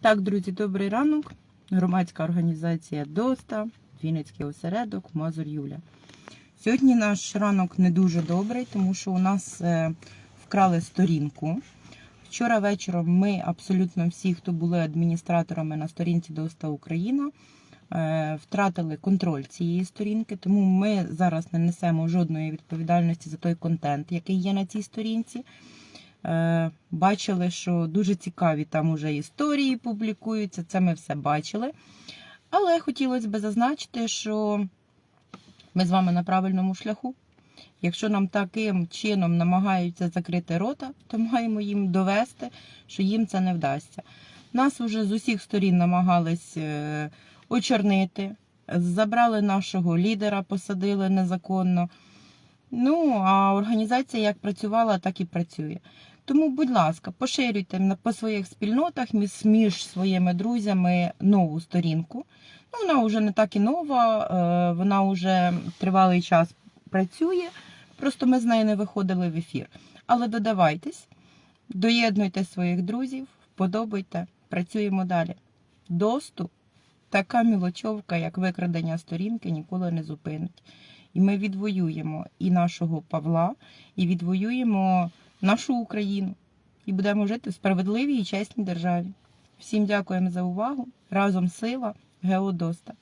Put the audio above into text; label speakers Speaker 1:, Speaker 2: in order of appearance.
Speaker 1: Так, друзі, добрий ранок. Громадська організація ДОСТА, Вінницький осередок, Мазур Юля. Сьогодні наш ранок не дуже добрий, тому що у нас е, вкрали сторінку. Вчора вечором ми абсолютно всі, хто були адміністраторами на сторінці ДОСТА Україна, е, втратили контроль цієї сторінки, тому ми зараз не несемо жодної відповідальності за той контент, який є на цій сторінці. Е, Бачили, що дуже цікаві там уже історії публікуються, це ми все бачили. Але хотілося б зазначити, що ми з вами на правильному шляху. Якщо нам таким чином намагаються закрити рота, то маємо їм довести, що їм це не вдасться. Нас вже з усіх сторін намагались е, очорнити, забрали нашого лідера, посадили незаконно. Ну, а організація як працювала, так і працює. Тому, будь ласка, поширюйте по своїх спільнотах між, своїми друзями нову сторінку. Ну, вона вже не так і нова, е, вона вже тривалий час працює. Просто ми з нею не виходили в ефір. Але додавайтесь, доєднуйте своїх друзів, вподобайте, працюємо далі. Доступ, така мілочовка, як викрадення сторінки, ніколи не зупинить. І ми відвоюємо і нашого Павла, і відвоюємо нашу Україну. І будемо жити в справедливій і чесній державі. Всім дякуємо за увагу. Разом сила, Геодоста.